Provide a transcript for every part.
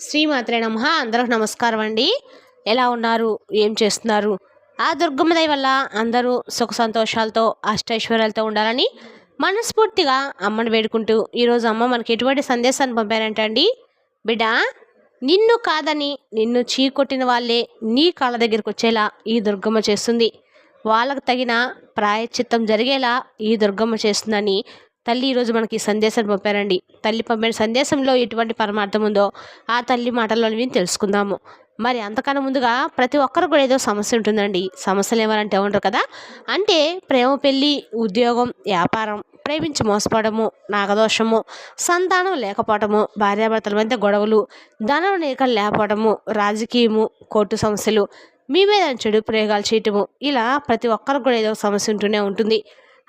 శ్రీమాత్రే నమ. అందరికి నమస్కారం అండి. ఎలా ఉన్నారు? ఏం చేస్తున్నారు? ఆ దుర్గమ్మ దయ వల్ల అందరూ సుఖ సంతోషాలతో అష్టైశ్వర్యాలతో ఉండాలని మనస్ఫూర్తిగా అమ్మని వేడుకుంటూ ఈరోజు అమ్మ మనకి ఎటువంటి సందేశాన్ని పంపారంటే అండి బిడ్డ నిన్ను కాదని నిన్ను చీకొట్టిన వాళ్ళే నీ కాళ్ళ దగ్గరికి వచ్చేలా ఈ దుర్గమ్మ చేస్తుంది. వాళ్ళకు తగిన ప్రాయశ్చిత్తం జరిగేలా ఈ దుర్గమ్మ చేస్తుందని తల్లి ఈరోజు మనకి సందేశాన్ని పంపారండి. తల్లి పంపిన సందేశంలో ఎటువంటి పరమార్థం ఉందో ఆ తల్లి మాటల్లో మేము తెలుసుకుందాము. మరి అంతకన్నా ముందుగా ప్రతి ఒక్కరు కూడా ఏదో సమస్య ఉంటుందండి. సమస్యలు ఏమనంటే ఉంటారు కదా? అంటే ప్రేమ పెళ్ళి ఉద్యోగం వ్యాపారం ప్రేమించి మోసపోవడము నాగదోషము సంతానం లేకపోవడము భార్యాభర్తల మధ్య గొడవలు ధనం లేక లేకపోవడము రాజకీయము కోర్టు సమస్యలు మీ మీద చెడు ప్రయోగాలు చేయటము ఇలా ప్రతి ఒక్కరికి కూడా ఏదో సమస్య ఉంటూనే ఉంటుంది.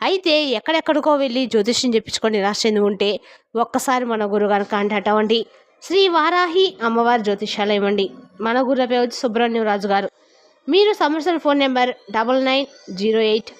అయితే ఎక్కడెక్కడికో వెళ్ళి జ్యోతిష్యం చెప్పించుకొని నిరాశ చెంది ఉంటే ఒక్కసారి మన గురువు గురుగారు కాంటాక్ట్ అవ్వండి. శ్రీ వారాహి అమ్మవారి జ్యోతిష్యాలయం అండి. మన గురు పేరు వచ్చి సుబ్రహ్మణ్యం రాజు గారు. మీరు సమస్యల phone number double nine zero eight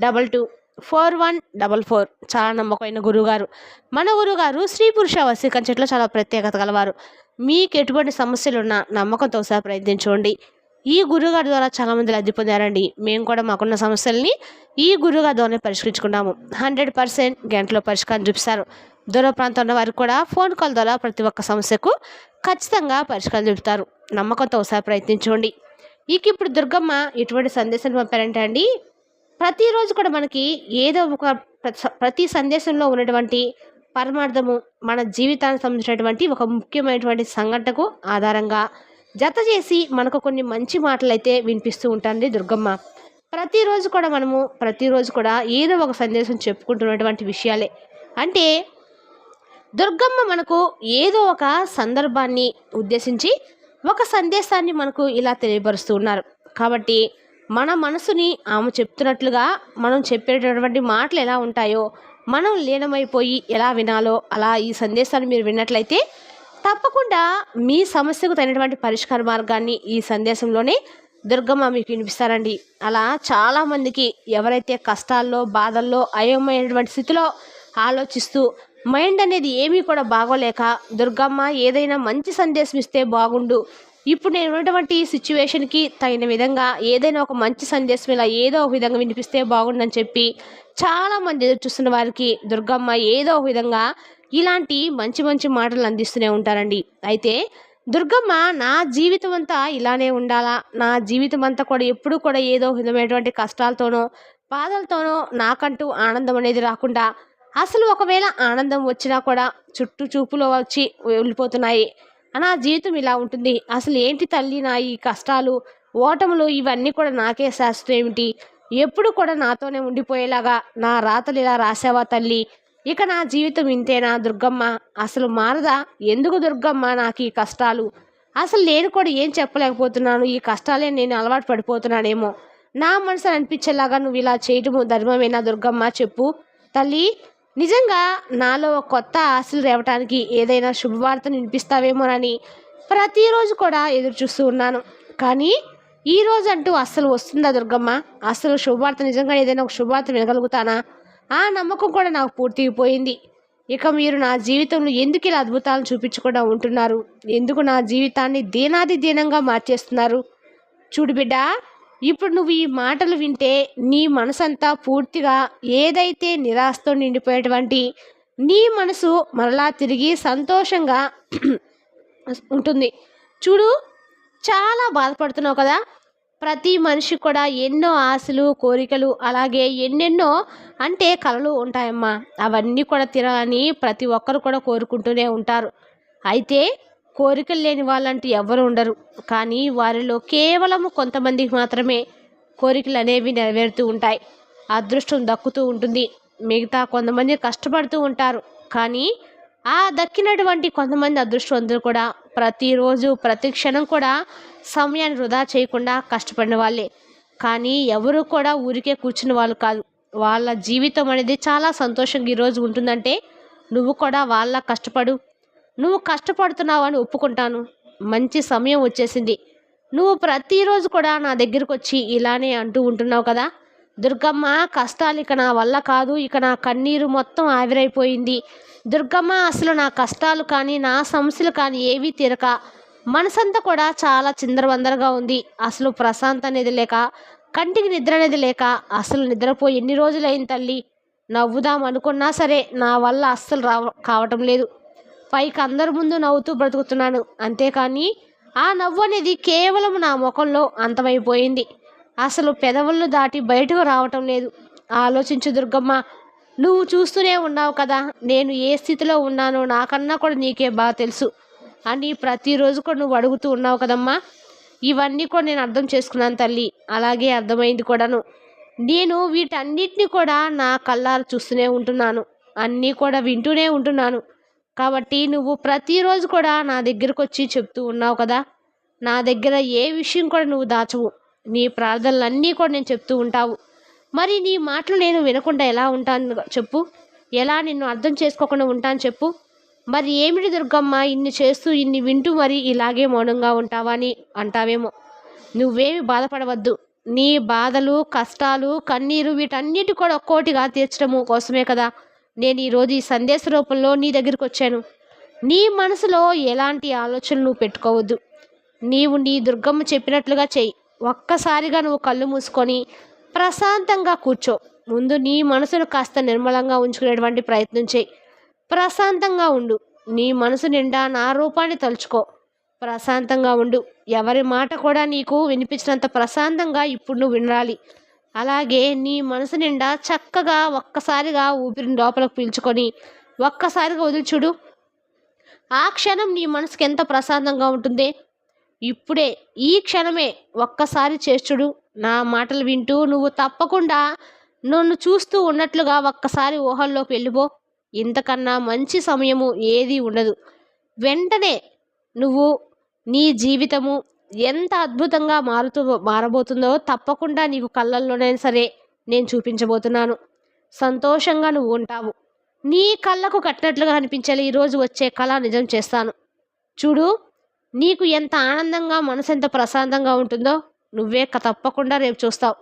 double two four one double four. చాలా నమ్మకమైన గురువుగారు మన గురువుగారు స్త్రీ పురుష వశీకరించట్లో చాలా ప్రత్యేకత గలవారు. మీకు ఎటువంటి సమస్యలున్నా నమ్మకంతో సహా ప్రయత్నించుకోండి ఈ గురుగారి ద్వారా చాలామంది లబ్ధి పొందారండి. మేము కూడా మాకున్న సమస్యల్ని ఈ గురుగారి ద్వారా పరిష్కరించుకున్నాము. హండ్రెడ్ పర్సెంట్ గంటలో పరిష్కారం చూపిస్తారు. దూర ప్రాంతం ఉన్న వారికి కూడా ఫోన్ కాల్ ద్వారా ప్రతి ఒక్క సమస్యకు ఖచ్చితంగా పరిష్కారం చూపుతారు. నమ్మకంతో ఒకసారి ప్రయత్నించుకోండి ఇక ఇప్పుడు దుర్గమ్మ ఎటువంటి సందేశం పంపారంటే అండి ప్రతిరోజు కూడా మనకి ఏదో ఒక ప్రతి సందేశంలో ఉన్నటువంటి పరమార్థము మన జీవితానికి సంబంధించినటువంటి ఒక ముఖ్యమైనటువంటి సంఘటనకు ఆధారంగా జత చేసి మనకు కొన్ని మంచి మాటలు అయితే వినిపిస్తూ ఉంటుంది దుర్గమ్మ. ప్రతిరోజు కూడా మనము ప్రతిరోజు కూడా ఏదో ఒక సందేశం చెప్పుకుంటున్నటువంటి విషయాలే. అంటే దుర్గమ్మ మనకు ఏదో ఒక సందర్భాన్ని ఉద్దేశించి ఒక సందేశాన్ని మనకు ఇలా తెలియపరుస్తూ ఉన్నారు. కాబట్టి మన మనసుని ఆమె చెప్తున్నట్లుగా మనం చెప్పేటటువంటి మాటలు ఎలా ఉంటాయో మనం లీనమైపోయి ఎలా వినాలో అలా ఈ సందేశాన్ని మీరు విన్నట్లయితే తప్పకుండా మీ సమస్యకు తగినటువంటి పరిష్కార మార్గాన్ని ఈ సందేశంలోనే దుర్గమ్మ మీకు వినిపిస్తారండి. అలా చాలామందికి ఎవరైతే కష్టాల్లో బాధల్లో అయోమయమైనటువంటి స్థితిలో ఆలోచిస్తూ మైండ్ అనేది ఏమీ కూడా బాగోలేక దుర్గమ్మ ఏదైనా మంచి సందేశం ఇస్తే బాగుండు ఇప్పుడు నేను ఉన్నటువంటి సిచ్యువేషన్కి తగిన విధంగా ఏదైనా ఒక మంచి సందేశం ఇలా ఏదో ఒక విధంగా వినిపిస్తే బాగుండని చెప్పి చాలామంది ఎదురు చూస్తున్న వారికి దుర్గమ్మ ఏదో ఒక విధంగా ఇలాంటి మంచి మంచి మాటలు అందిస్తూనే ఉంటారండి. అయితే దుర్గమ్మ నా జీవితం అంతా ఇలానే ఉండాలా? నా జీవితం అంతా కూడా ఎప్పుడూ కూడా ఏదో ఒక విధమైనటువంటి కష్టాలతోనో బాధలతోనో నాకంటూ ఆనందం అనేది రాకుండా అసలు ఒకవేళ ఆనందం వచ్చినా కూడా చుట్టూ చూపులో వచ్చి వెళ్ళిపోతున్నాయి. నా జీవితం ఇలా ఉంటుంది. అసలు ఏంటి తల్లి నా ఈ కష్టాలు? ఓటములు ఇవన్నీ కూడా నాకే శాస్త్రం ఏమిటి ఎప్పుడు కూడా నాతోనే ఉండిపోయేలాగా నా రాతలు ఇలా రాసావా తల్లి? ఇక నా జీవితం ఇంతేనా దుర్గమ్మ? అసలు మారదా? ఎందుకు దుర్గమ్మ నాకు ఈ కష్టాలు? అసలు నేను కూడా ఏం చెప్పలేకపోతున్నాను? ఈ కష్టాలే నేను అలవాటు పడిపోతున్నానేమో? నా మనసు అనిపించేలాగా నువ్వు ఇలా చేయటము ధర్మమేనా దుర్గమ్మ? చెప్పు. తల్లి నిజంగా నాలో ఒక కొత్త ఆశలు రేవటానికి ఏదైనా శుభవార్తను వినిపిస్తావేమోనని ప్రతిరోజు కూడా ఎదురు చూస్తూ ఉన్నాను. కానీ ఈ రోజు అంటూ అస్సలు వస్తుందా దుర్గమ్మ? అసలు శుభవార్త నిజంగా ఏదైనా ఒక శుభవార్త వినగలుగుతానా? ఆ నమ్మకం కూడా నాకు పూర్తిపోయింది ఇక మీరు నా జీవితంలో ఎందుకు ఇలా అద్భుతాలను చూపించకుండా ఉంటున్నారు? ఎందుకు నా జీవితాన్ని దీనాది దీనంగా మార్చేస్తున్నారు? చూడు బిడ్డా ఇప్పుడు నువ్వు ఈ మాటలు వింటే నీ మనసంతా పూర్తిగా ఏదైతే నిరాశతో నిండిపోయేటువంటి నీ మనసు మరలా తిరిగి సంతోషంగా ఉంటుంది. చూడు చాలా బాధపడుతున్నావు కదా? ప్రతి మనిషి కూడా ఎన్నో ఆశలు కోరికలు అలాగే ఎన్నెన్నో అంటే కలలు ఉంటాయమ్మా. అవన్నీ కూడా తినాలని ప్రతి ఒక్కరు కూడా కోరుకుంటూనే ఉంటారు. అయితే కోరికలు లేని వాళ్ళంటూ ఎవరు ఉండరు. కానీ వారిలో కేవలం కొంతమందికి మాత్రమే కోరికలు అనేవి నెరవేరుతూ ఉంటాయి. అదృష్టం దక్కుతూ ఉంటుంది. మిగతా కొంతమంది కష్టపడుతూ ఉంటారు. కానీ ఆ దక్కినటువంటి కొంతమంది అదృష్టవంతులు కూడా ప్రతిరోజు ప్రతి క్షణం కూడా సమయాన్ని వృధా చేయకుండా కష్టపడిన వాళ్ళే. కానీ ఎవరు కూడా ఊరికే కూర్చున్న వాళ్ళు కాదు. వాళ్ళ జీవితం అనేది చాలా సంతోషంగా ఈరోజు ఉంటుందంటే నువ్వు కూడా వాళ్ళ కష్టపడు నువ్వు కష్టపడుతున్నావు అని ఒప్పుకుంటాను. మంచి సమయం వచ్చేసింది. నువ్వు ప్రతిరోజు కూడా నా దగ్గరకు వచ్చి ఇలానే అంటూ ఉంటున్నావు కదా? దుర్గమ్మ కష్టాలు ఇక నా వల్ల కాదు. ఇక నా కన్నీరు మొత్తం ఆవిరైపోయింది. దుర్గమ్మ అసలు నా కష్టాలు కానీ నా సమస్యలు కానీ ఏవీ తీరక మనసంతా కూడా చాలా చిందరవందరగా ఉంది. అసలు ప్రశాంత అనేది లేక కంటికి నిద్ర అనేది లేక అసలు నిద్రపోయి ఎన్ని రోజులైంది తల్లి? నవ్వుదాం అనుకున్నా సరే నా వల్ల అస్సలు రావ కావటం లేదు. పైకి అందరి ముందు నవ్వుతూ బ్రతుకుతున్నాను. అంతేకాని ఆ నవ్వు అనేది కేవలం నా ముఖంలో అంతమైపోయింది. అసలు పెదవులను దాటి బయటకు రావటం లేదు. ఆలోచించు దుర్గమ్మ నువ్వు చూస్తూనే ఉన్నావు కదా నేను ఏ స్థితిలో ఉన్నానో నాకన్నా కూడా నీకే బాగా తెలుసు అని ప్రతిరోజు కూడా నువ్వు అడుగుతూ ఉన్నావు కదమ్మా. ఇవన్నీ కూడా నేను అర్థం చేసుకున్నాను తల్లి. అలాగే అర్థమైంది కూడాను. నేను వీటన్నిటిని కూడా నా కళ్ళారు చూస్తూనే ఉంటున్నాను. అన్నీ కూడా వింటూనే ఉంటున్నాను. కాబట్టి నువ్వు ప్రతిరోజు కూడా నా దగ్గరకు వచ్చి చెప్తూ ఉన్నావు కదా. నా దగ్గర ఏ విషయం కూడా నువ్వు దాచవు. నీ ప్రార్థనలన్నీ కూడా నేను చెప్తూ ఉంటావు. మరి నీ మాటలు నేను వినకుండా ఎలా ఉంటాను చెప్పు. ఎలా నిన్ను అర్థం చేసుకోకుండా ఉంటాను చెప్పు. మరి ఏమిటి దుర్గమ్మ ఇన్ని చేస్తూ ఇన్ని వింటూ మరి ఇలాగే మౌనంగా ఉంటావా అని అంటావేమో. నువ్వేమి బాధపడవద్దు. నీ బాధలు కష్టాలు కన్నీరు వీటన్నిటి కూడా ఒక్కోటిగా తీర్చడము కోసమే కదా. నేను ఈరోజు ఈ సందేశ రూపంలో నీ దగ్గరికి వచ్చాను. నీ మనసులో ఎలాంటి ఆలోచనలు నువ్వు పెట్టుకోవద్దు. నీవు నీ దుర్గమ్మ చెప్పినట్లుగా చెయ్యి ఒక్కసారిగా నువ్వు కళ్ళు మూసుకొని ప్రశాంతంగా కూర్చో. ముందు నీ మనసును కాస్త నిర్మలంగా ఉంచుకునేటువంటి ప్రయత్నం చేయి. ప్రశాంతంగా ఉండు. నీ మనసు నిండా నా రూపాన్ని తలుచుకో. ప్రశాంతంగా ఉండు. ఎవరి మాట కూడా నీకు వినిపించినంత ప్రశాంతంగా ఇప్పుడు నువ్వు వినాలి అలాగే నీ మనసు నిండా చక్కగా ఒక్కసారిగా ఊపిరిని లోపలికి పీల్చుకొని ఒక్కసారిగా వదిలిచుడు ఆ క్షణం నీ మనసుకి ఎంత ప్రశాంతంగా ఉంటుంది. ఇప్పుడే ఈ క్షణమే ఒక్కసారి చేస్తుడు నా మాటలు వింటూ నువ్వు తప్పకుండా నన్ను చూస్తూ ఉన్నట్లుగా ఒక్కసారి ఊహల్లోకి వెళ్ళిపో. ఇంతకన్నా మంచి సమయము ఏది ఉండదు. వెంటనే నువ్వు నీ జీవితము ఎంత అద్భుతంగా మారుతూ మారబోతుందో తప్పకుండా నీకు కళ్ళల్లోనైనా సరే నేను చూపించబోతున్నాను. సంతోషంగా నువ్వు ఉంటావు. నీ కళ్ళకు కట్టినట్లుగా అనిపించాలి ఈరోజు వచ్చే కళ నిజం చేస్తాను. చూడు నీకు ఎంత ఆనందంగా మనసు ఎంత ప్రశాంతంగా ఉంటుందో నువ్వే క- తప్పకుండా రేపు చూస్తావు.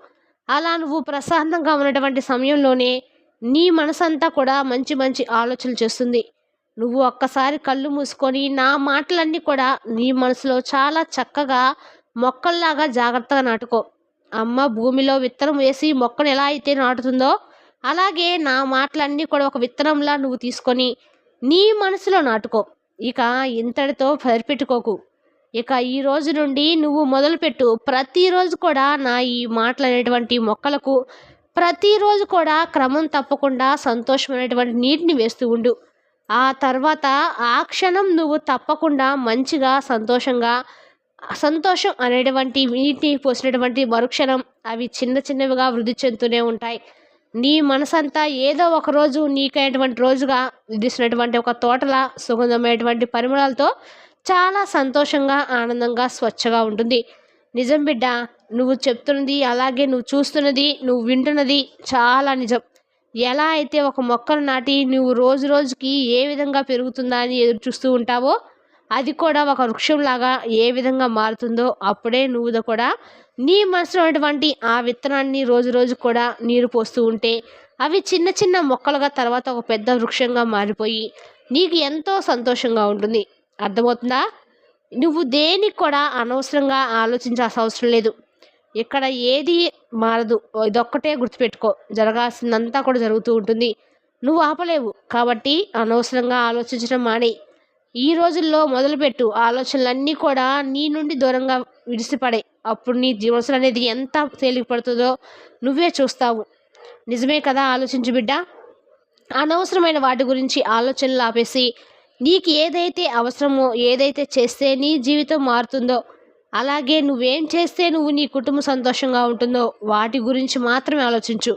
అలా నువ్వు ప్రశాంతంగా ఉన్నటువంటి సమయంలోనే నీ మనసంతా కూడా మంచి మంచి ఆలోచనలు చేస్తుంది. నువ్వు ఒక్కసారి కళ్ళు మూసుకొని నా మాటలన్నీ కూడా నీ మనసులో చాలా చక్కగా మొక్కల్లాగా జాగ్రత్తగా నాటుకో. అమ్మ భూమిలో విత్తనం వేసి మొక్కను ఎలా అయితే నాటుతుందో అలాగే నా మాటలన్నీ కూడా ఒక విత్తనంలా నువ్వు తీసుకొని నీ మనసులో నాటుకో. ఇక ఇంతటితో సరిపెట్టుకోకు. ఇక ఈ రోజు నుండి నువ్వు మొదలుపెట్టు. ప్రతిరోజు కూడా నా ఈ మాటలు అనేటువంటి మొక్కలకు ప్రతిరోజు కూడా క్రమం తప్పకుండా సంతోషమైనటువంటి నీటిని వేస్తూ ఉండు. ఆ తర్వాత ఆ క్షణం నువ్వు తప్పకుండా మంచిగా సంతోషంగా సంతోషం అనేటువంటి నీటిని పోసినటువంటి మరుక్షణం అవి చిన్న చిన్నవిగా వృద్ధి చెందుతూనే ఉంటాయి. నీ మనసంతా ఏదో ఒక రోజు నీకైనటువంటి రోజుగా విధిస్తున్నటువంటి ఒక తోటల సుగంధమైనటువంటి పరిమళాలతో చాలా సంతోషంగా ఆనందంగా స్వచ్ఛగా ఉంటుంది. నిజం బిడ్డ నువ్వు చెప్తున్నది అలాగే నువ్వు చూస్తున్నది నువ్వు వింటున్నది చాలా నిజం. ఎలా అయితే ఒక మొక్కను నాటి నువ్వు రోజు రోజుకి ఏ విధంగా పెరుగుతుందా అని ఎదురు చూస్తూ ఉంటావో అది కూడా ఒక వృక్షంలాగా ఏ విధంగా మారుతుందో అప్పుడే నువ్వు కూడా నీ మనసులో ఉన్నటువంటి ఆ విత్తనాన్ని రోజు రోజు కూడా నీరు పోస్తూ ఉంటే అవి చిన్న చిన్న మొక్కలుగా తర్వాత ఒక పెద్ద వృక్షంగా మారిపోయి నీకు ఎంతో సంతోషంగా ఉంటుంది. అర్థమవుతుందా? నువ్వు దేనికి కూడా అనవసరంగా ఆలోచించాల్సిన అవసరం లేదు. ఇక్కడ ఏది మారదు. ఇదొక్కటే గుర్తుపెట్టుకో. జరగాల్సిందంతా కూడా జరుగుతూ ఉంటుంది. నువ్వు ఆపలేవు. కాబట్టి అనవసరంగా ఆలోచించడం మానే. ఈ రోజుల్లో మొదలుపెట్టు. ఆలోచనలన్నీ కూడా నీ నుండి దూరంగా విడిసిపడే. అప్పుడు నీ జీవనసులు అనేది ఎంత తేలిక పడుతుందో నువ్వే చూస్తావు. నిజమే కదా ఆలోచించు బిడ్డ? అనవసరమైన వాటి గురించి ఆలోచనలు ఆపేసి నీకు ఏదైతే అవసరమో ఏదైతే చేస్తే నీ జీవితం మారుతుందో అలాగే నువ్వేం చేస్తే నువ్వు నీ కుటుంబం సంతోషంగా ఉంటుందో వాటి గురించి మాత్రమే ఆలోచించు.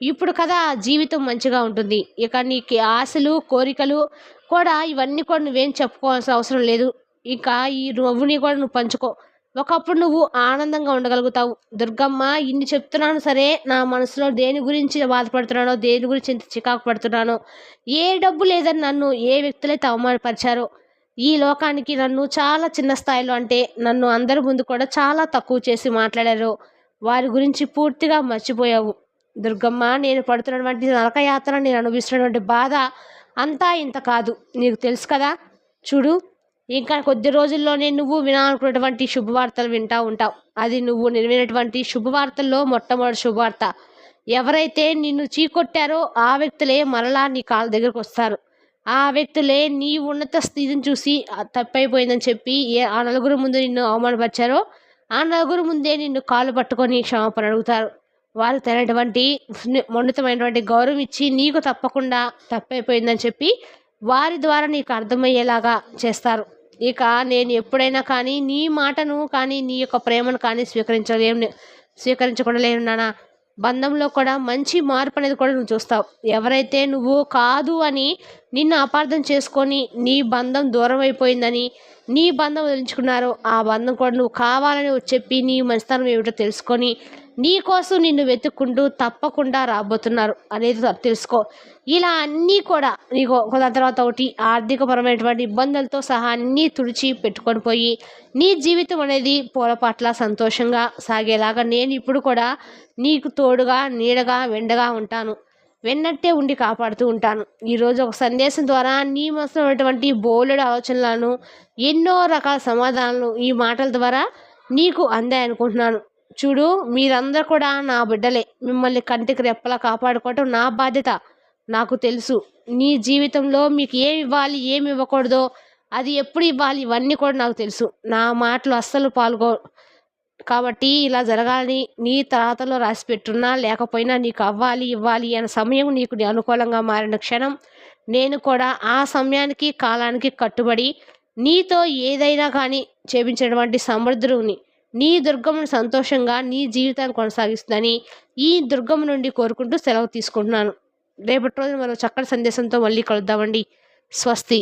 ఇప్పుడు కదా జీవితం మంచిగా ఉంటుంది. ఇక నీకు ఆశలు కోరికలు కూడా ఇవన్నీ కూడా నువ్వేం చెప్పుకోవాల్సిన అవసరం లేదు. ఇక ఈ నవ్వుని కూడా నువ్వు పంచుకో. ఒకప్పుడు నువ్వు ఆనందంగా ఉండగలుగుతావు. దుర్గమ్మ ఇన్ని చెప్తున్నాను సరే నా మనసులో దేని గురించి బాధపడుతున్నానో దేని గురించి ఎంత చికాకు పడుతున్నానో ఏ డబ్బు లేదని నన్ను ఏ వ్యక్తులైతే అవమానపరిచారో ఈ లోకానికి నన్ను చాలా చిన్న స్థాయిలో అంటే నన్ను అందరి ముందు కూడా చాలా తక్కువ చేసి మాట్లాడారు. వారి గురించి పూర్తిగా మర్చిపోయావు. దుర్గమ్మ నేను పడుతున్నటువంటి నరకయాత్ర నేను అనుభవిస్తున్నటువంటి బాధ అంతా ఇంత కాదు. నీకు తెలుసు కదా? చూడు ఇంకా కొద్ది రోజుల్లోనే నువ్వు వినాలనుకున్నటువంటి శుభవార్తలు వింటూ ఉంటావు. అది నువ్వు నిలవినటువంటి శుభవార్తల్లో మొట్టమొదటి శుభవార్త. ఎవరైతే నిన్ను చీకొట్టారో ఆ వ్యక్తులే మరలా నీ కాళ్ళ దగ్గరకు వస్తారు. ఆ వ్యక్తులే నీ ఉన్నత స్థితిని చూసి తప్పైపోయిందని చెప్పి ఏ ఆ నలుగురు ముందు నిన్ను అవమానపరిచారో ఆ నలుగురు ముందే నిన్ను కాలు పట్టుకొని క్షమాపణ అడుగుతారు. వారు తగినటువంటి ఉన్నతమైనటువంటి గౌరవం ఇచ్చి నీకు తప్పకుండా తప్పైపోయిందని చెప్పి వారి ద్వారా నీకు అర్థమయ్యేలాగా చేస్తారు. ఇక నేను ఎప్పుడైనా కానీ నీ మాటను కానీ నీ యొక్క ప్రేమను కానీ స్వీకరించలేను స్వీకరించకుండా లేనున్నానా బంధంలో కూడా మంచి మార్పు అనేది కూడా నువ్వు చూస్తావు. ఎవరైతే నువ్వు కాదు అని నిన్ను అపార్థం చేసుకొని నీ బంధం దూరం అయిపోయిందని నీ బంధం వదిలించుకున్నారో ఆ బంధం కూడా నువ్వు కావాలని చెప్పి నీ మంచితనం ఏమిటో తెలుసుకొని నీకోసం నిన్ను వెతుక్కుంటూ తప్పకుండా రాబోతున్నారు. అనేది తెలుసుకో. ఇలా అన్నీ కూడా నీకు కొంత తర్వాత ఒకటి ఆర్థికపరమైనటువంటి ఇబ్బందులతో సహా అన్నీ తుడిచి పెట్టుకొని పోయి నీ జీవితం అనేది పూల పట్ల సంతోషంగా సాగేలాగా నేను ఇప్పుడు కూడా నీకు తోడుగా నీడగా వెండగా ఉంటాను. వెన్నట్టే ఉండి కాపాడుతూ ఉంటాను. ఈరోజు ఒక సందేశం ద్వారా నీ మనసులో ఉన్నటువంటి బోలెడు ఆలోచనలను ఎన్నో రకాల సమాధానాలు ఈ మాటల ద్వారా నీకు అందాయనుకుంటున్నాను. చూడు మీరందరూ కూడా నా బిడ్డలే. మిమ్మల్ని కంటికి రెప్పలా కాపాడుకోవటం నా బాధ్యత. నాకు తెలుసు. నీ జీవితంలో మీకు ఏమి ఇవ్వాలి ఏమి ఇవ్వకూడదో అది ఎప్పుడు ఇవ్వాలి ఇవన్నీ కూడా నాకు తెలుసు. నా మాటలు అస్సలు పాల్గొ కాబట్టి ఇలా జరగాలని నీ తాతలో రాసి పెట్టున్నా లేకపోయినా నీకు అవ్వాలి ఇవ్వాలి అనే సమయం నీకు అనుకూలంగా మారిన క్షణం నేను కూడా ఆ సమయానికి కాలానికి కట్టుబడి నీతో ఏదైనా కానీ చేపించినటువంటి సమర్థుడిని. నీ దుర్గమును సంతోషంగా నీ జీవితాన్ని కొనసాగిస్తుందని ఈ దుర్గం నుండి కోరుకుంటూ సెలవు తీసుకుంటున్నాను. రేపటి రోజున మరో చక్కటి సందేశంతో మళ్ళీ కలుద్దామండి. స్వస్తి.